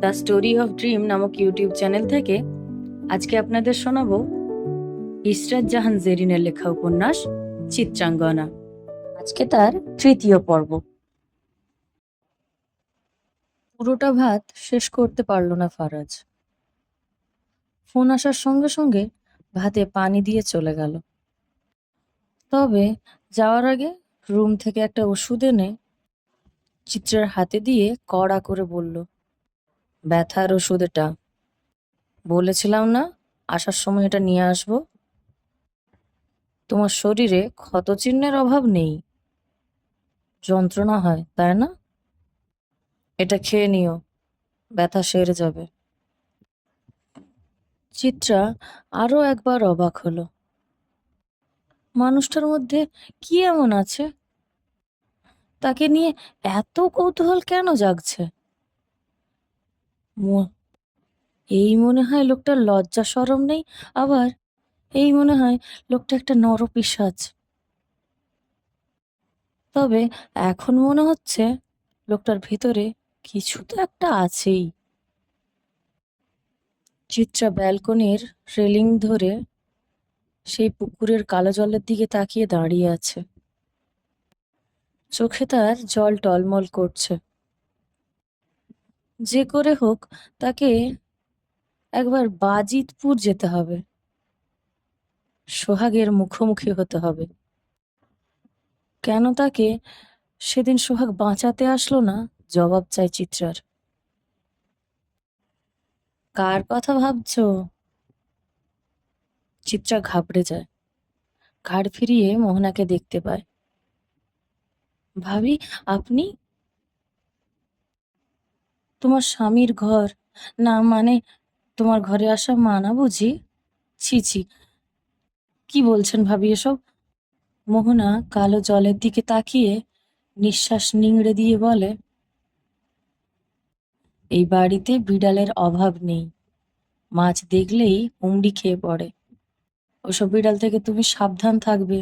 The story of dream নামক YouTube channel থেকে আজকে আপনাদের শোনাবো ইসরাত জাহান জেরিনের লেখা উপন্যাস চিত্রাঙ্গনা। আজকে তার তৃতীয় পর্ব। পুরোটা ভাত শেষ করতে পারল না ফারাজ। ফোন আসার সঙ্গে সঙ্গে ভাতে পানি দিয়ে চলে গেল। তবে যাওয়ার আগে রুম থেকে একটা ওষুধ এনে চিত্রার হাতে দিয়ে কড়া করে বলল ব্যথার ওষুধ এটা। বলেছিলাম না, আসার সময় এটা নিয়ে আসব। তোমার শরীরে ক্ষতচিহ্নের অভাব নেই। যন্ত্রণা হয়, তাই না? এটা খেয়ে নিও, ব্যথা সেরে যাবে। চিত্রা আরও একবার অবাক হলো। মানুষটার মধ্যে কি এমন আছে? তাকে নিয়ে এত কৌতূহল কেন জাগছে? এই মনে হয় লোকটার লজ্জা সরম নেই, আবার এই মনে হয় লোকটা একটা নরপিশাচ। তবে এখন মনে হচ্ছে লোকটার ভিতরে কিছু তো একটা আছেই। চিত্রা ব্যালকনির রেলিং ধরে সেই পুকুরের কালো জলের দিকে তাকিয়ে দাঁড়িয়ে আছে। চোখে তার জল টলমল করছে। যে করে হোক, তাকে একবার বাজিতপুর যেতে হবে। সোহাগের মুখোমুখি হতে হবে। কেন তাকে সেদিন সোহাগ বাঁচাতে আসলো না? জবাব চাই চিত্রার। কার কথা ভাবছ? চিত্রা ঘাবড়ে যায়। ঘাড় ফিরিয়ে মোহনাকে দেখতে পায়। ভাবি, আপনি তোমার স্বামীর ঘর। না মানে তোমার ঘরে আসা মানা বুঝি? ছি ছি। কি বলছেন ভাবি এসব? মোহনা কালো জলের দিকে তাকিয়ে নিঃশ্বাস নিংড়ে দিয়ে বলে, এই বাড়িতে বিড়ালের অভাব নেই। মাছ দেখলেই হুমড়ি খেয়ে পড়ে। ওসব বিড়াল থেকে তুমি সাবধান থাকবে।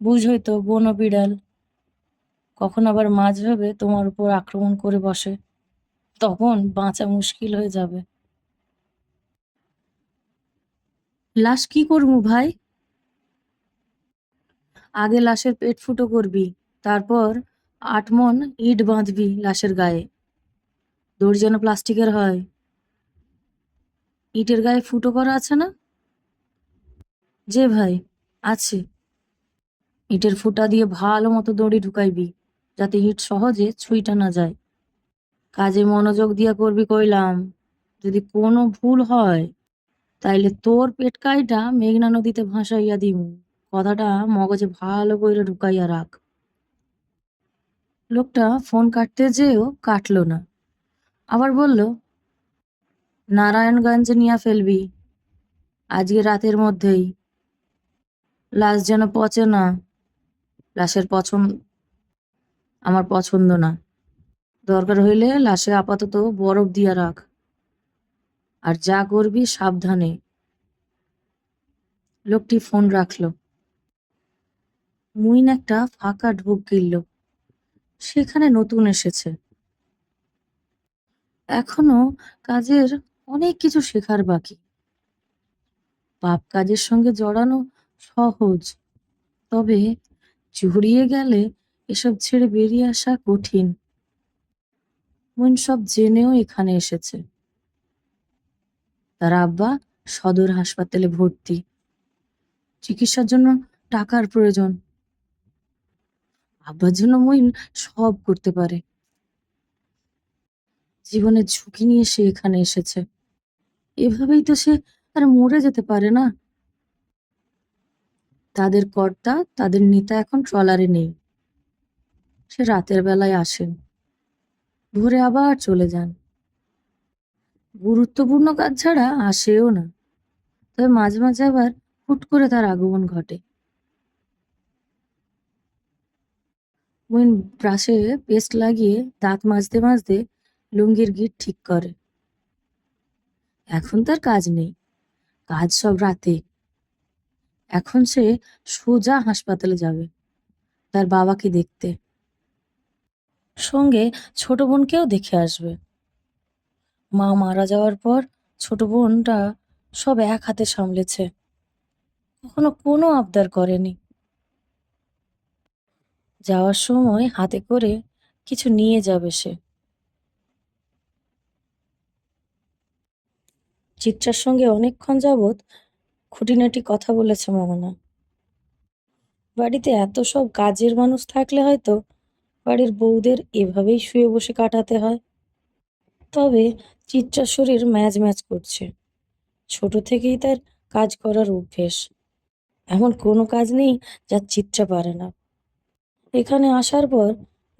বুঝোই তো বনো বিড়াল কখন আবার মাছ ভেবে তোমার উপর আক্রমণ করে বসে। তখন বাঁচা মুশকিল হয়ে যাবে। লাশ কি করব ভাই? আগে লাশের পেট ফুটো করবি, তারপর আট মন ইট বাঁধবি লাশের গায়ে। দড়ি যেন প্লাস্টিকের হয়। ইটের গায়ে ফুটো করা আছে না? যে ভাই, আছে। ইটের ফুটা দিয়ে ভালো মতো দড়ি ঢুকাইবি, যাতে ইট সহজে ছুঁইটা না যায়। কাজে মনোযোগ দিয়া করবি কইলাম, যদি কোনো ভুল হয়, তাইলে তোর পেটকাইটা মেঘনা নদীতে ভাসাইয়া দিমু। কথাটা মগজে ভালো করে ঢুকাইয়া রাখ। লোকটা ফোন কাটতে যেও কাটলো না। আবার বলল, নারায়ণগঞ্জে নিয়ে ফেলবি, আজকে রাতের মধ্যেই। লাশ যেন পচে না, লাশের পছন্দ আমার পছন্দ না। দরকার হইলে লাশে আপাতত বরফ দিয়া রাখ। আর যা করবি সাবধানে। লোকটি ফোন রাখল। মুইন একটা ফাঁকা ঢোক গিলল। সেখানে নতুন এসেছে। এখনও কাজের অনেক কিছু শেখার বাকি। পাপ কাজের সঙ্গে জড়ানো সহজ। তবে জড়িয়ে গেলে এসব ছেড়ে বেরিয়ে আসা কঠিন। মন সব জেনেও এখানে এসেছে। তার আব্বা সদর হাসপাতালে ভর্তি। চিকিৎসার জন্য টাকার প্রয়োজন। আব্বার জন্য মইন সব করতে পারে। জীবনের ঝুঁকি নিয়ে সে এখানে এসেছে। এভাবেই তো সে আর মরে যেতে পারে না। তাদের কর্তা, তাদের নেতা এখন ট্রলারে নেই। সে রাতের বেলায় আসেন। ভোরে আবার চলে যান। গুরুত্বপূর্ণ কাজ ছাড়া আসেও না। তবে মাঝে মাঝে আবার হুট করে তার আগমন ঘটে। ব্রাশে পেস্ট লাগিয়ে দাঁত মাজতে মাজতে লুঙ্গির গিট ঠিক করে। এখন তার কাজ নেই। কাজ সব রাতে। এখন সে সোজা হাসপাতালে যাবে, তার বাবাকে দেখতে। সঙ্গে ছোট বোনকেও দেখে আসবে। মা মারা যাওয়ার পর ছোট বোনটা সব এক হাতে সামলেছে। কখনো কোনো আবদার করেনি। যাওয়ার সময় হাতে করে কিছু নিয়ে যাবে সে। চিত্রার সঙ্গে অনেকক্ষণ যাবৎ খুঁটিনাটি কথা বলেছে মোহনা বাড়িতে এত সব কাজের মানুষ থাকলে হয়তো বাড়ির বউদের এভাবেই শুয়ে বসে কাটাতে হয়। তবে চিত্রার শরীর ম্যাজ ম্যাজ করছে। ছোট থেকেই তার কাজ করার অভ্যেস। এমন কোনো কাজ নেই যা চিত্রা পারে না। এখানে আসার পর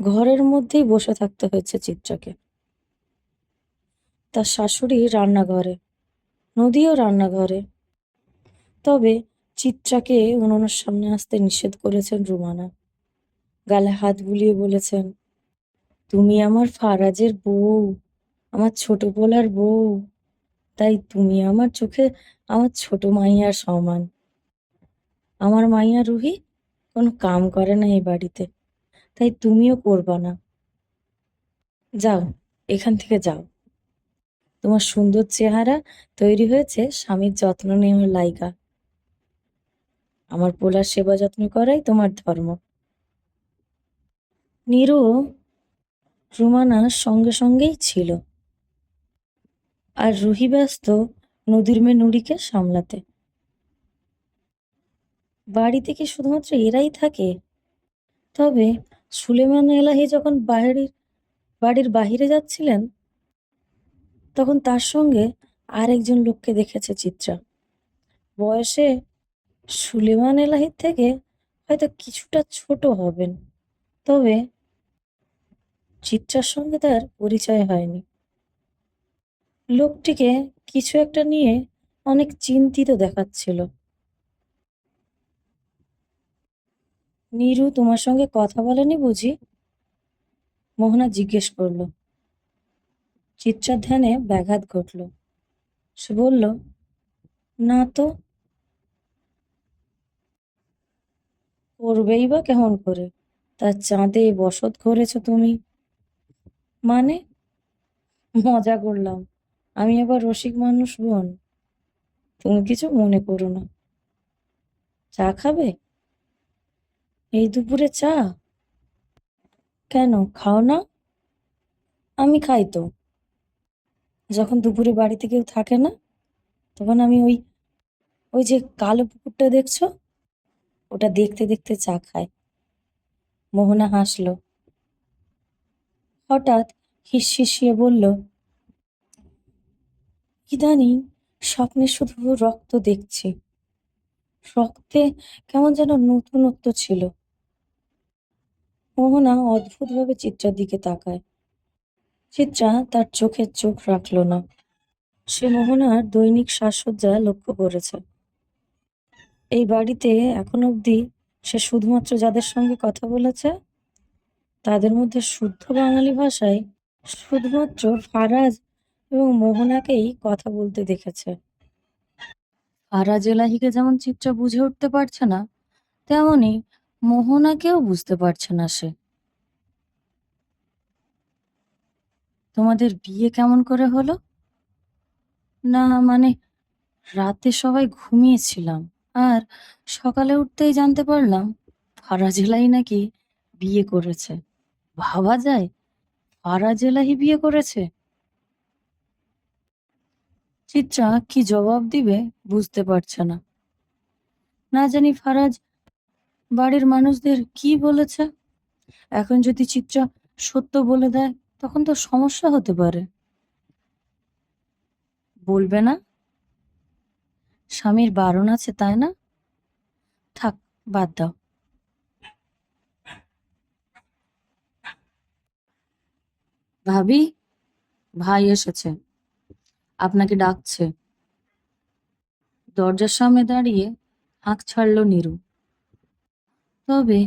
ঘরের মধ্যেই বসে থাকতে হয়েছে চিত্রাকে। তার শাশুড়ি রান্নাঘরে, নদীও রান্নাঘরে। তবে চিত্রাকে উনুনের সামনে আসতে নিষেধ করেছেন রুমানা। গালে হাত বুলিয়ে বলেছেন, তুমি আমার ফারাজের বউ, আমার ছোট পোলার বউ, তাই তুমি আমার চোখে আমার ছোট মাইয়ার সমান। আমার মাইয়া রুহি কোনো কাম করে না এই বাড়িতে, তাই তুমিও করবা না। যাও, এখান থেকে যাও। তোমার সুন্দর চেহারা তৈরি হয়েছে স্বামীর যত্ন নেওয়ার লাইগা। আমার পোলার সেবা যত্ন করাই তোমার ধর্ম। নীরু রুমানার সঙ্গে সঙ্গেই ছিল আর রুহি ব্যস্ত নদীর মেয়ে নুরিকে সামলাতে। বাড়িতে কি শুধুমাত্র এরাই থাকে। তবে সুলেমান এলাহি যখন বাহির বাড়ির বাহিরে যাচ্ছিলেন, তখন তার সঙ্গে আরেকজন লোককে দেখেছে চিত্রা। বয়সে সুলেমান এলাহির থেকে হয়তো কিছুটা ছোট হবেন। তবে চিত্রার সঙ্গে তার পরিচয় হয়নি। লোকটিকে কিছু একটা নিয়ে অনেক চিন্তিত দেখাচ্ছিল। নীরু, তোমার সঙ্গে কথা বলেনি বুঝি? মোহনা জিজ্ঞেস করল। চিত্রার ধ্যানে ব্যাঘাত ঘটল। সে বলল, না তো। করবেই বা কেমন করে? তার চাঁদে বসত করেছ তুমি। মানে? মজা করলাম। আমি আবার রসিক মানুষ বোন। তুমি কিছু মনে করো না। চা খাবে? এই দুপুরে চা? কেন, খাও না? আমি খাই তো। যখন দুপুরে বাড়িতে কেউ থাকে না, তখন আমি ওই ওই যে কালো পুকুরটা দেখছ? ওটা দেখতে দেখতে চা খায়। মোহনা হাসলো। হঠাৎ হিসিয়ে বলল, ইদানিং স্বপ্নে শুধু রক্ত দেখছি। রক্তে কেমন যেন নতুনত্ব ছিল। মোহনা অদ্ভুতভাবে চিত্রার দিকে তাকায়। চিত্রা তার চোখে চোখ রাখল না। সে মোহনার দৈনিক সাজসজ্জা লক্ষ্য করেছে। এই বাড়িতে এখন অবধি সে শুধুমাত্র যাদের সঙ্গে কথা বলেছে তাদের মধ্যে শুদ্ধ বাঙালি ভাষায় শুধুমাত্র ফারাজ এবং মোহনাকেই কথা বলতে দেখেছে। ফারাজ এলাহিকে যেমন চিত্রা বুঝে উঠতে পারছে না, তেমনি মোহনাকেও বুঝতে পারছে না সে। তোমাদের বিয়ে কেমন করে হলো? না মানে রাতে সবাই ঘুমিয়েছিলাম আর সকালে উঠতেই জানতে পারলাম ফারাজ এলাহি নাকি বিয়ে করেছে। ভাবা যায়? ফারাজ এলাহি বিয়ে করেছে? চিত্রা কি জবাব দিবে বুঝতে পারছে না। না জানি ফারাজ, বাড়ির মানুষদের কি বলেছে? এখন যদি চিত্রা সত্য বলে দেয়, তখন তো সমস্যা হতে পারে। বলবে না? স্বামীর বারণ আছে, তাই না? থাক, বাদ দাও। ভাবি, ভাই এসেছে। আপনাকে ডাকছে। দরজার সামনে দাঁড়িয়ে হাঁক ছাড়ল নীরু। তবে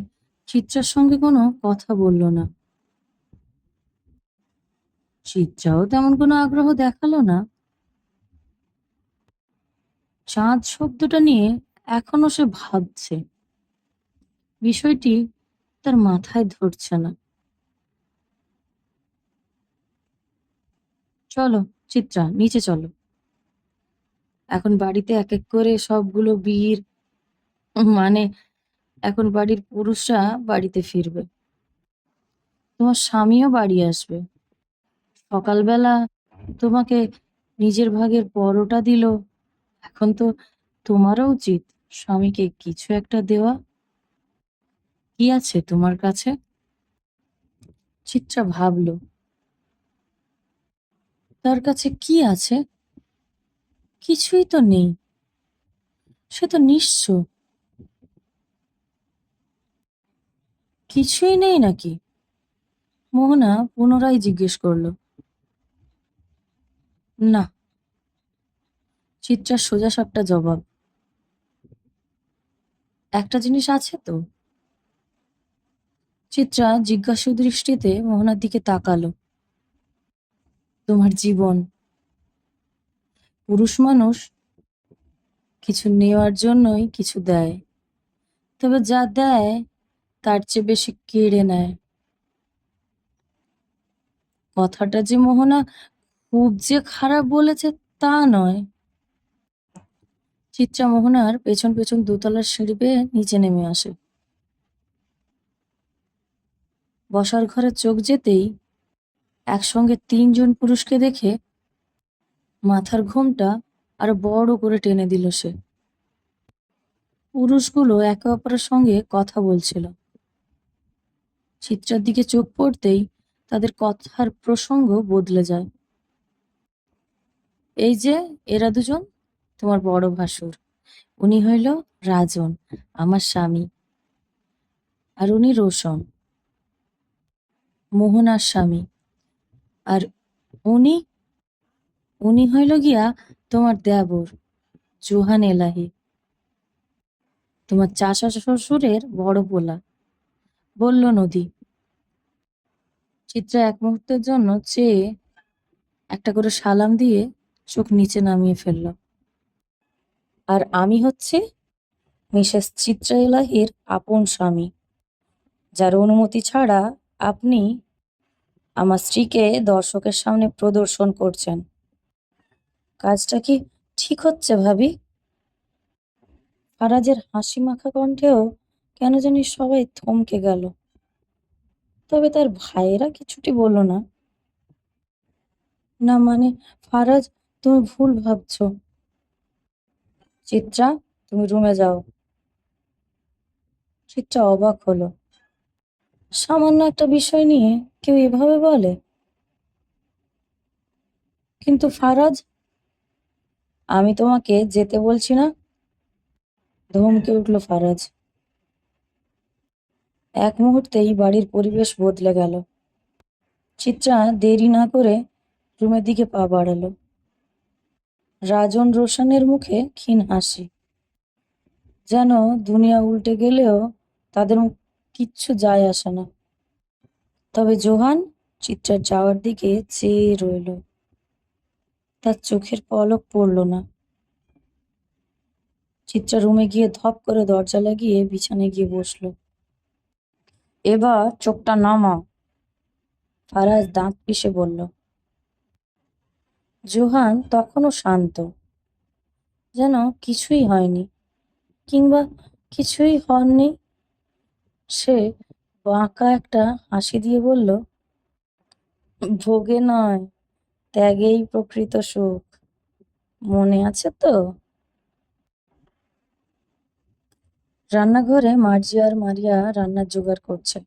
চিত্রার সঙ্গে কোনো কথা বলল না। চিত্রাও তেমন কোনো আগ্রহ দেখাল না। চাঁদ শব্দটা নিয়ে এখনও সে ভাবছে। বিষয়টি তার মাথায় ধরছে না। চলো, চিত্রা, নিচে চলো। এখন বাড়িতে এক এক করে সবগুলো বীর মানে এখন বাড়ির পুরুষরা বাড়িতে ফিরবে। তোমার স্বামীও বাড়ি আসবে। সকালবেলা তোমাকে নিজের ভাগের পরোটা দিল। এখন তো তোমারও উচিত স্বামীকে কিছু একটা দেওয়া। কি আছে তোমার কাছে? চিত্রা ভাবলো। তার কাছে কি আছে? কিছুই তো নেই। সে তো নিঃস্ব কিছুই নেই নাকি? মোহনা পুনরায় জিজ্ঞেস করল। না। চিত্রার সোজা সাপটা জবাব। একটা জিনিস আছে তো? চিত্রা জিজ্ঞাসু দৃষ্টিতে মোহনার দিকে তাকালো। তোমার জীবন। পুরুষ মানুষ কিছু নেওয়ার জন্যই কিছু দেয়, তবে যা দেয় তার চেয়ে বেশি কেড়ে নেয়। কথাটা যে মোহনা খুব যে খারাপ বলেছে তা নয়। চিত্রা মোহনার পেছন পেছন দোতলার সিঁড়ি বেয়ে নিচে নেমে আসে। বসার ঘরে চোখ যেতেই একসঙ্গে তিনজন পুরুষকে দেখে মাথার ঘোমটা আরও বড় করে টেনে দিল সে। পুরুষগুলো একে অপরের সঙ্গে কথা বলছিল। চিত্রার দিকে চোখ পড়তেই তাদের কথার প্রসঙ্গ বদলে যায়। এই যে, এরা দুজন, তোমার বড় ভাসুর। উনি হইল রাজন, আমার স্বামী। আর উনি রোশন, মোহনার স্বামী। আর উনি উনি হইল গিয়া তোমার দেবর, জোহান এলাহি। তোমার চাচা শ্বশুরের বড় পোলা। বলল, নদী, চিত্রা এক মুহূর্তের জন্য চেয়ে একটা করে সালাম দিয়ে চোখ নিচে নামিয়ে ফেলল। আর আমি হচ্ছে মিসেস চিত্রা এলাহির আপন স্বামী, যার অনুমতি ছাড়া আপনি আমার স্ত্রীকে দর্শকের সামনে প্রদর্শন করছেন। কাজটা কি ঠিক হচ্ছে ভাবি? ফারাজের হাসি মাখা কণ্ঠেও কেন জানি সবাই থমকে গেল। তবে তার ভাইয়েরা কিছুটি বলল না? না মানে ফারাজ, তুমি ভুল ভাবছ। চিত্রা, তুমি রুমে যাও। চিত্রা অবাক হলো। সামান্য একটা বিষয় নিয়ে কেউ এভাবে বলে? কিন্তু ফারাজ, আমি তোমাকে যেতে বলছি না? ধমকে উঠল ফারাজ। এক মুহূর্তেই বাড়ির পরিবেশ বদলে গেল। চিত্রা দেরি না করে রুমের দিকে পা বাড়ালো। রাজন রোশনের মুখে ক্ষীণ হাসি। যেন দুনিয়া উল্টে গেলেও তাদের কিচ্ছু যায় আসে না। তবে জোহান চিত্রার যাওয়ার দিকে চেয়ে রইল। তার চোখের পলক পড়ল না। চিত্রা রুমে গিয়ে ধপ করে দরজা লাগিয়ে বিছানায় গিয়ে বসল। এবার চোখটা নামা ফারাজ দাঁত পিষে বলল, জোহান তখনও শান্ত। যেন কিছুই হয়নি কিংবা কিছুই হননি। সে বাঁকা একটা হাসি দিয়ে বলল, ভোগে নয়, ত্যাগেই প্রকৃত সুখ। মনে আছে তো? রান্নাঘরে মার্জি আর মারিয়া রান্নার জোগাড় করছে।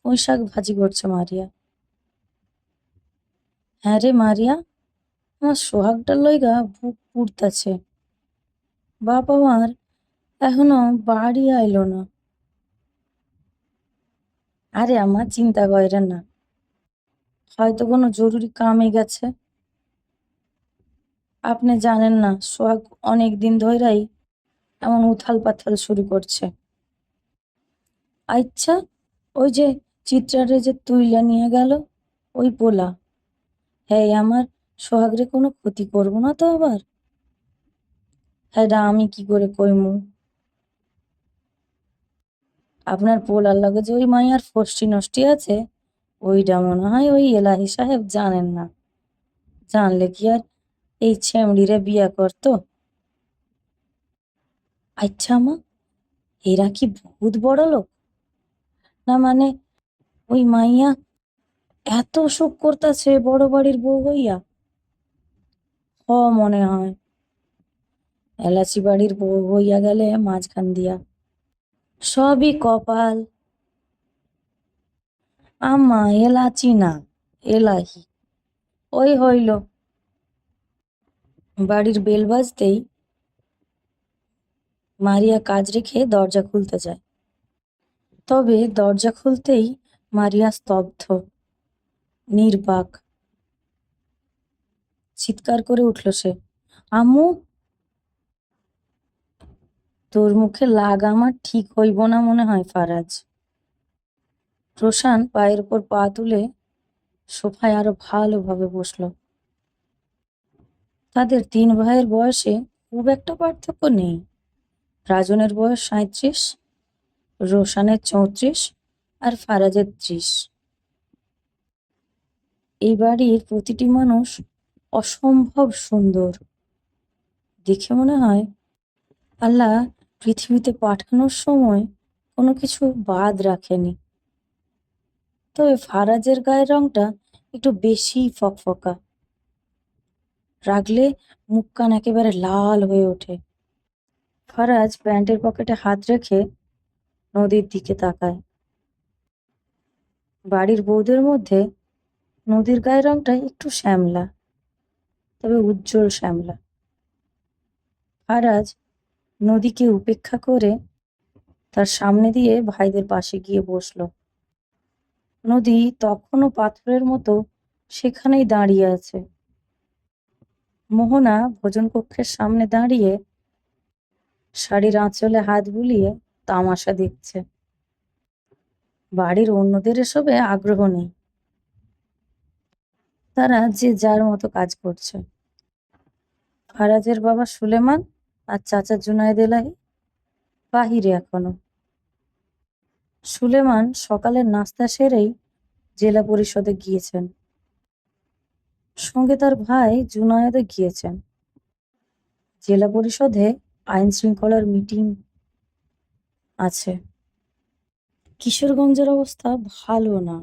পুঁই শাক ভাজি করছে মারিয়া। হ্যাঁ রে মারিয়া, আমার সোহাগটা লইগা বুক পুড়তাছে। বাপ আমার এখনও বাড়ি আইলো না। আরে আমার চিন্তা করেন না। হয়তো কোনো জরুরি কামে গেছে। আপনি জানেন না, সোহাগ অনেক দিন ধরেই এমন উথাল পাথাল শুরু করছে। আচ্ছা ওই যে চিত্রারে যে তুইলা নিয়ে গেল, ওই পোলা। হ্যাঁ আমার, সোহাগরে কোনো ক্ষতি করব না তো আবার? হ্যাঁ আমি কি করে কইমু? আপনার পোলার লগে যে ওই মাইয়ার ফষ্টি নষ্টি আছে? ওইটা মনে হয় ওই এলাহি সাহেব জানেন না। জানলে কি আর এই ছেমড়িরে বিয়া করতো? আচ্ছা মা, এরা কি বহুত বড় লোক? না মানে ওই মাইয়া এত সুখ করতেছে বড় বাড়ির বউ হইয়া? হ মনে হয়। এলাচি বাড়ির বউ হইয়া গেলে মাঝখান দিয়া সবই কপাল। আম্মা, এলাচি না, এলাহি। ওই হইল। বাড়ির বেল বাজতেই মারিয়া কাজ রেখে দরজা খুলতে যায়। তবে দরজা খুলতেই মারিয়া স্তব্ধ, নির্বাক। চিৎকার করে উঠল সে। আম্মু তোর মুখে লাগ আমার ঠিক হইব না মনে হয়, ফারাজ। রোশান পায়ের উপর পা তুলে সোফায় আরও ভালোভাবে বসল। তাদের তিন ভাইয়ের বয়সে খুব একটা পার্থক্য নেই। রাজনের বয়স সাঁত্রিশ রোশানের চৌত্রিশ আর ফারাজের ত্রিশ। এই বাড়ির প্রতিটি মানুষ অসম্ভব সুন্দর। দেখে মনে হয় আল্লাহ পৃথিবীতে পাঠানোর সময় কোনো কিছু বাদ রাখেনি। তবে ফারাজের গায়ের রংটা একটু বেশি ফকফকা। রাগলে মুখ কান একেবারে লাল হয়ে ওঠে। ফারাজ প্যান্টের পকেটে হাত রেখে নদীর দিকে তাকায়। বাড়ির বউদের মধ্যে নদীর গায়ের রংটা একটু শ্যামলা, তবে উজ্জ্বল শ্যামলা। ফারাজ নদীকে উপেক্ষা করে তার সামনে দিয়ে ভাইদের পাশে গিয়ে বসল। নদী তখনও পাথরের মতো সেখানেই দাঁড়িয়ে আছে। মোহনা ভোজন কক্ষের সামনে দাঁড়িয়ে শাড়ির আঁচলে হাত বুলিয়ে তামাশা দেখছে। বাড়ির অন্যদের এসবে আগ্রহ নেই। তারা যে যার মতো কাজ করছে। ফারাজের বাবা সুলেমান আর চাচা জুনায়েদ এলাহি বাহিরে এখনও। সুলেমান সকালের নাস্তা সেরেই জেলা পরিষদে গিয়েছেন। সঙ্গে তার ভাই জুনায়েদও গিয়েছেন। জেলা পরিষদে আইন শৃঙ্খলার মিটিং আছে। কিশোরগঞ্জের অবস্থা ভালো না।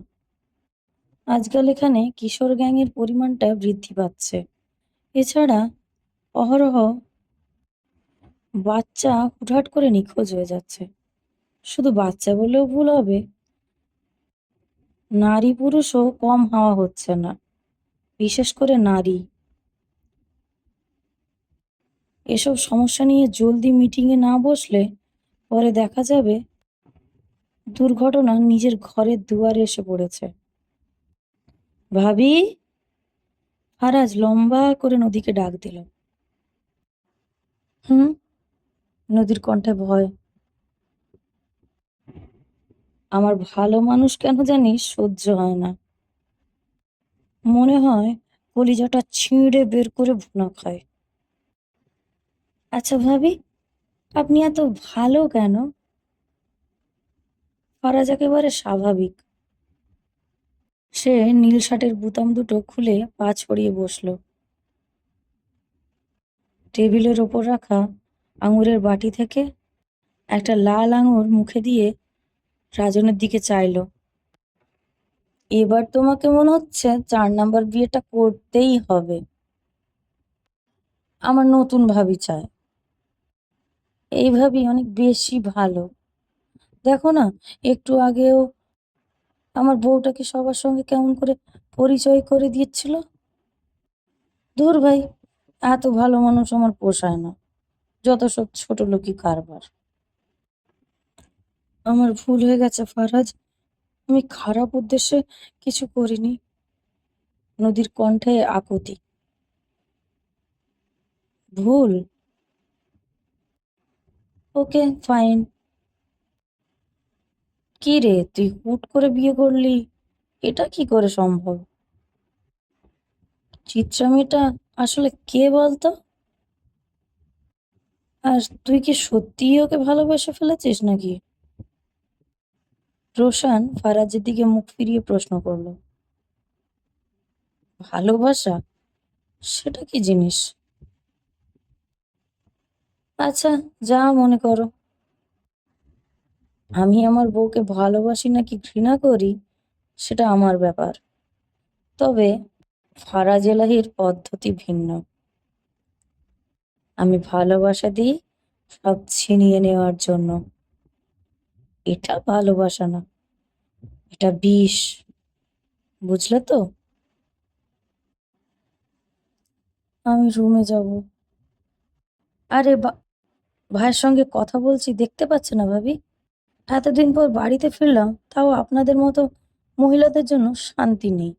আজকাল এখানে কিশোর গ্যাংয়ের পরিমাণটা বৃদ্ধি পাচ্ছে। এছাড়া অহরহ বাচ্চা হুটহাট করে নিখোঁজ হয়ে যাচ্ছে। শুধু বাচ্চা বলেও ভুল হবে। নারী পুরুষও কম হওয়া হচ্ছে না, বিশেষ করে নারী। এসব সমস্যা নিয়ে জলদি মিটিংয়ে না বসলে পরে দেখা যাবে দুর্ঘটনা নিজের ঘরের দুয়ারে এসে পড়েছে। ভাবি? ফারাজ লম্বা করে নদীকে ডাক দিল। হুম? নদীর কণ্ঠে ভয়। আমার ভালো মানুষ কেন জানি সহ্য হয় না। মনে হয় কলিজাটা ছিঁড়ে বের করে ভুনা খায়। আচ্ছা ভাবি, আপনি এত ভালো কেন? ফারাজ একেবারে স্বাভাবিক। সে নীল শার্টের বুতাম দুটো খুলে পা ছড়িয়ে বসল। টেবিলের ওপর রাখা আঙুরের বাটি থেকে একটা লাল আঙুর মুখে দিয়ে রাজনের দিকে চাইলো। এবার তোমাকে মনে হচ্ছে চার নাম্বার বিয়েটা করতেই হবে। আমার নতুন ভাবি চায়। এই ভাবি অনেক বেশি ভালো। দেখো না, একটু আগেও আমার বউটাকে সবার সঙ্গে কেমন করে পরিচয় করে দিচ্ছিল ধুর ভাই, এত ভালো মানুষ আমার পোষায় না। যত সব ছোট লোকই কারবার। আমার ভুল হয়ে গেছে ফারাজ। আমি খারাপ উদ্দেশ্যে কিছু করিনি। নদীর কণ্ঠে আকুতি। ভুল? Okay, fine. কি রে, তুই হুট করে বিয়ে করলি? এটা কি করে সম্ভব? চিত্রা মেয়েটা আসলে কে বলতো? আর তুই কি সত্যিই ওকে ভালোবেসে ফেলেছিস নাকি? রোশান ফারাজের দিকে মুখ ফিরিয়ে প্রশ্ন করল। ভালোবাসা? সেটা কি জিনিস? আচ্ছা যা মনে করো। আমি আমার বউকে ভালোবাসি নাকি ঘৃণা করি, সেটা আমার ব্যাপার। তবে ফারাজ এলাহির পদ্ধতি ভিন্ন। আমি ভালোবাসা দিই সব ছিনিয়ে নেওয়ার জন্য। এটা ভালোবাসা না, এটা বিষ, বুঝলে তো? আমি রুমে যাব। আরে ভাইয়ের সঙ্গে কথা বলছি, দেখতে পাচ্ছে না ভাবি। এতদিন পর বাড়িতে ফিরলাম, তাও আপনাদের মতো মহিলাদের জন্য শান্তি নেই।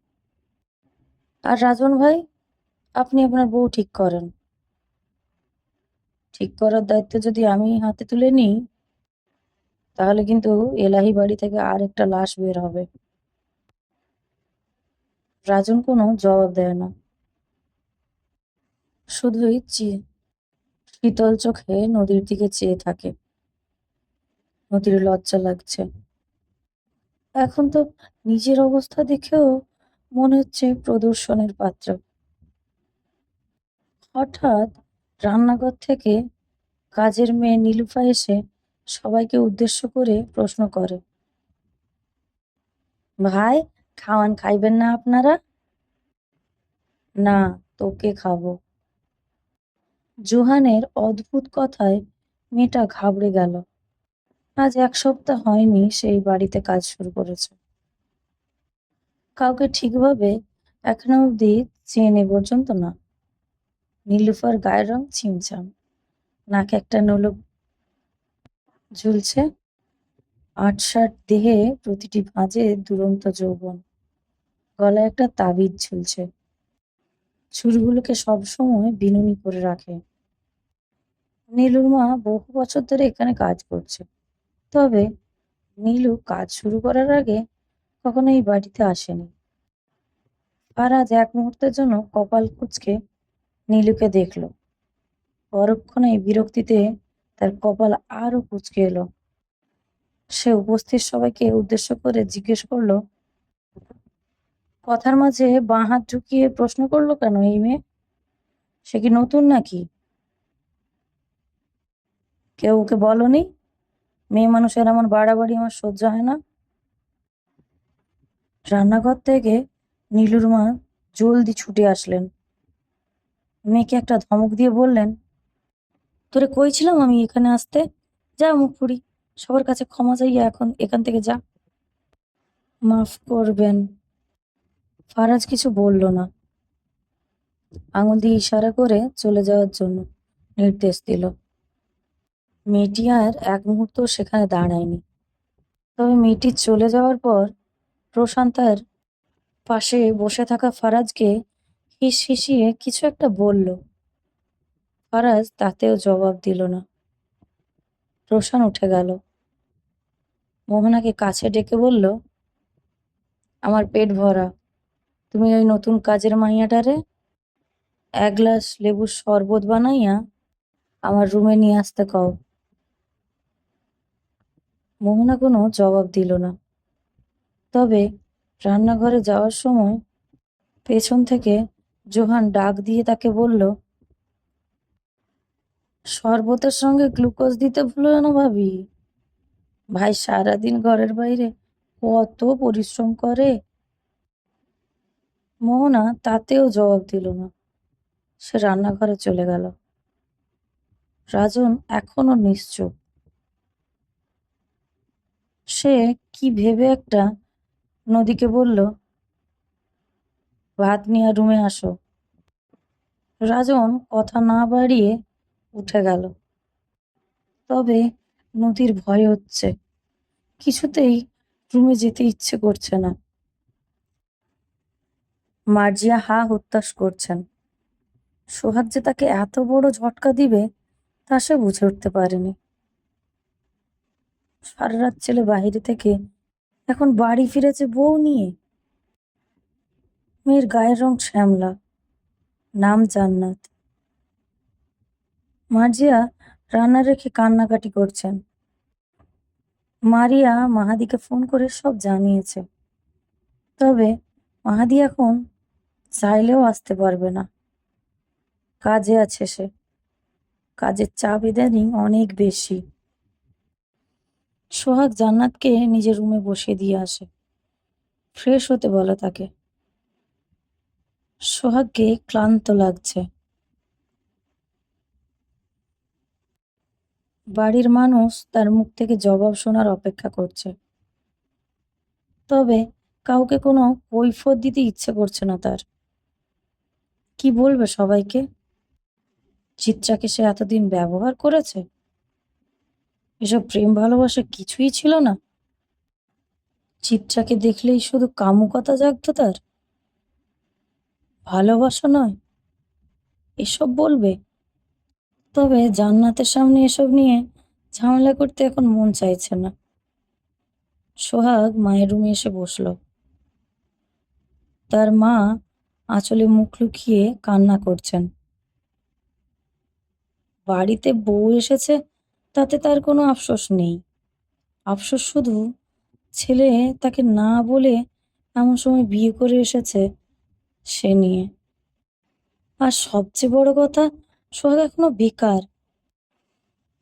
আর রাজন ভাই, আপনি আপনার বউ ঠিক করেন। ঠিক করার দায়িত্ব যদি আমি হাতে তুলে নিই, তাহলে কিন্তু এলাহি বাড়ি থেকে আর একটা লাশ বের হবে। রাজন কোনো জবাব দেয় না। শুধুই শীতল চোখে নদীর দিকে চেয়ে থাকে। নদীর লজ্জা লাগছে। এখন তো নিজের অবস্থা দেখেও মনে হচ্ছে প্রদর্শনের পাত্র। হঠাৎ রান্নাঘর থেকে কাজের মেয়ে নীলুফা এসে সবাইকে উদ্দেশ্য করে প্রশ্ন করে। ভাই, খাওয়ান খাইবেন না আপনারা? না, তোকে খাব। জোহানের অদ্ভুত কথায় মেয়েটা ঘাবড়ে গেল। আজ এক সপ্তাহ হয়নি সেই বাড়িতে কাজ শুরু করেছে। কাউকে ঠিকভাবে এখনও অবধি চেনে পর্যন্ত না। নীলুফার গায়ের রং ছিমছাম। নাকে একটা নলক ঝুলছে। আটসাট দেহে প্রতিটি ভাঁজে দুরন্ত যৌবন। গলায় একটা তাবিজ ঝুলছে। চুলগুলোকে সবসময় বিনুনি করে রাখে। নীলুর মা বহু বছর ধরে এখানে কাজ করছে। তবে নীলু কাজ শুরু করার আগে কখনো এই বাড়িতে আসেনি। আর আজ এক মুহূর্তের জন্য কপাল কুঁচকে নীলুকে দেখল। পরক্ষণে বিরক্তিতে তার কপাল আরও কুচকে এলো। সে উপস্থিত সবাইকে উদ্দেশ্য করে জিজ্ঞেস করল, কথার মাঝে বাঁ হাত ঢুকিয়ে প্রশ্ন করল কেন এই মেয়ে? সে কি নতুন নাকি? কেউ ওকে বলনি? মেয়ে মানুষের এমন বাড়াবাড়ি আমার সহ্য হয় না। রান্নাঘর থেকে নীলুর মা জলদি ছুটে আসলেন। মেয়েকে একটা ধমক দিয়ে বললেন, তোরে কইছিলাম আমি এখানে আসতে? যা মুখ পুরি সবার কাছে ক্ষমা চাইয়া এখন এখান থেকে যা। মাফ করবেন। ফারাজ কিছু বলল না। আঙুল দিয়ে ইশারা করে চলে যাওয়ার জন্য নির্দেশ দিল। মেয়েটি আর এক মুহূর্ত সেখানে দাঁড়ায়নি। তবে মেয়েটি চলে যাওয়ার পর প্রশান্ত তার পাশে বসে থাকা ফারাজকে হিস হিসিয়ে কিছু একটা বলল। ফারাজ তাতেও জবাব দিল না। রোশান উঠে গেল। মোহনাকে কাছে ডেকে বলল, আমার পেট ভরা। তুমি ওই নতুন কাজের মাইয়াটারে এক গ্লাস লেবুর শরবত বানাইয়া আমার রুমে নিয়ে আসতে কও। মোহনা কোনো জবাব দিল না। তবে রান্নাঘরে যাওয়ার সময় পেছন থেকে জোহান ডাক দিয়ে তাকে বলল, শরবতের সঙ্গে গ্লুকোজ দিতে ভুলো না ভাবি। ভাই সারাদিন ঘরের বাইরে কত পরিশ্রম করে। মোহনা তাতেও জবাব দিল না। সে রান্নাঘরে চলে গেল। রাজন এখনও নিশ্চুপ। সে কি ভেবে একটা নদীকে বলল ভাত নিয়ে রুমে আসো। রাজন কথা না বাড়িয়ে উঠে গেল। তবে নদীর ভয় হচ্ছে। কিছুতেই রুমে যেতে ইচ্ছে করছে না। মার্জিয়া হা হুত্তাস করছেন। সোহাগ যে তাকে এত বড় ঝটকা দিবে, তা সে বুঝে উঠতে পারেনি। সারা রাত ছেলে বাইরে থেকে এখন বাড়ি ফিরেছে বউ নিয়ে। মেয়ের গায়ের রং শ্যামলা, নাম জান্নাত। মার্জিয়া রান্না রেখে কান্নাকাটি করছেন। মারিয়া মাহাদিকে ফোন করে সব জানিয়েছে। তবে মাহাদি এখন চাইলেও আসতে পারবে না। কাজে আছে সে। কাজের চাপ ইদানিং অনেক বেশি। সোহাগ জান্নাতকে নিজের রুমে বসিয়ে দিয়ে আসে। ফ্রেশ হতে বলে তাকে। সোহাগকে ক্লান্ত লাগছে। বাড়ির মানুষ তার মুখ থেকে জবাব শোনার অপেক্ষা করছে। তবে কাউকে কোনো কৈফত দিতে ইচ্ছে করছে না তার। কি বলবে সবাইকে? চিত্রাকে সে এতদিন ব্যবহার করেছে? এসব প্রেম ভালোবাসা কিছুই ছিল না। চিত্রাকে দেখলেই শুধু কামুকতা জাগত তার? ভালোবাসা নয়? এসব বলবে? তবে জান্নাতের সামনে এসব নিয়ে ঝামেলা করতে এখন মন চাইছে না। সোহাগ মায়ের রুমে এসে বসল। তার মা আঁচলে মুখ লুকিয়ে কান্না করছেন। বাড়িতে বউ এসেছে, তাতে তার কোনো আফসোস নেই। আফসোস শুধু ছেলে তাকে না বলে এমন সময় বিয়ে করে এসেছে। সে নিয়ে। আর সবচেয়ে বড় কথা, সোহাগ এখনও বেকার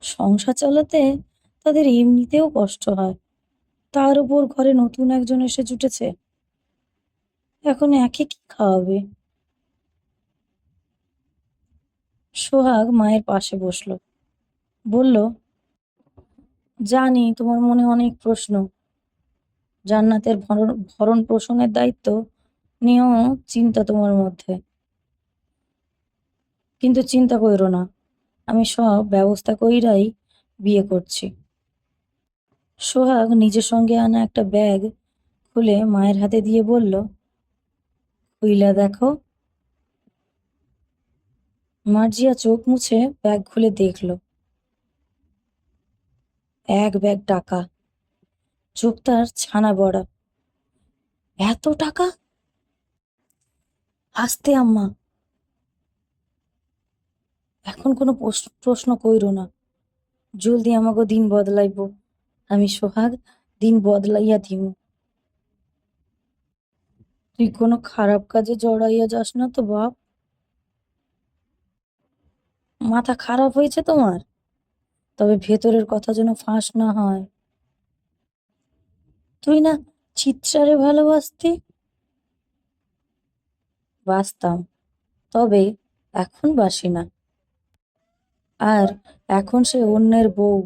সংসার চালাতে তাদের এমনিতেও কষ্ট হয়। তার উপর ঘরে নতুন একজন এসে জুটেছে। এখন একে কি খাওয়াবে? সোহাগ মায়ের পাশে বসল। বলল, জানি তোমার মনে অনেক প্রশ্ন। জান্নাতের ভরণ ভরণ পোষণের দায়িত্ব নিয়েও চিন্তা তোমার মধ্যে। কিন্তু চিন্তা কইরো না, আমি সব ব্যবস্থা কইরাই বিয়ে করছি। সোহাগ নিজের সঙ্গে আনা একটা ব্যাগ খুলে মায়ের হাতে দিয়ে বলল খুইলা দেখো। মার্জিয়া চোখ মুছে ব্যাগ খুলে দেখল, এক ব্যাগ টাকা, চোখ তার ছানা বড়া। এত টাকা? হাসতে আম্মা। এখন কোনো প্রশ্ন প্রশ্ন কইরো না। জলদি আমাকে দিন বদলাইব। আমি সোহাগ, দিন বদলাইয়া দিব তুই কোনো খারাপ কাজে জড়াইয়া যাস না তো, বাপ। মাথা খারাপ হয়েছে তোমার? তবে ভেতরের কথা যেন ফাঁস না হয়। তুই না চিত্রারে ভালোবাসতি? বাসতাম তবে এখন বাসি না। আর এখন সে অন্যের বউ,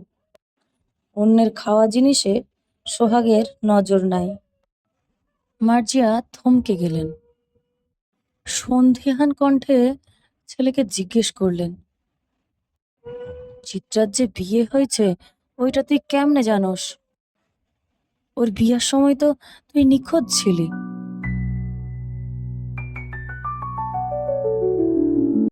অন্যের খাওয়া জিনিসে সোহাগের নজর নাই। মার্জিয়া থমকে গেলেন। সন্ধিহান কণ্ঠে ছেলেকে জিজ্ঞেস করলেন, চিত্রার যে বিয়ে হয়েছে, ওইটা তুই কেমনে জানোস? ওর বিয়ার সময় তো তুই নিখোঁজ ছিলি।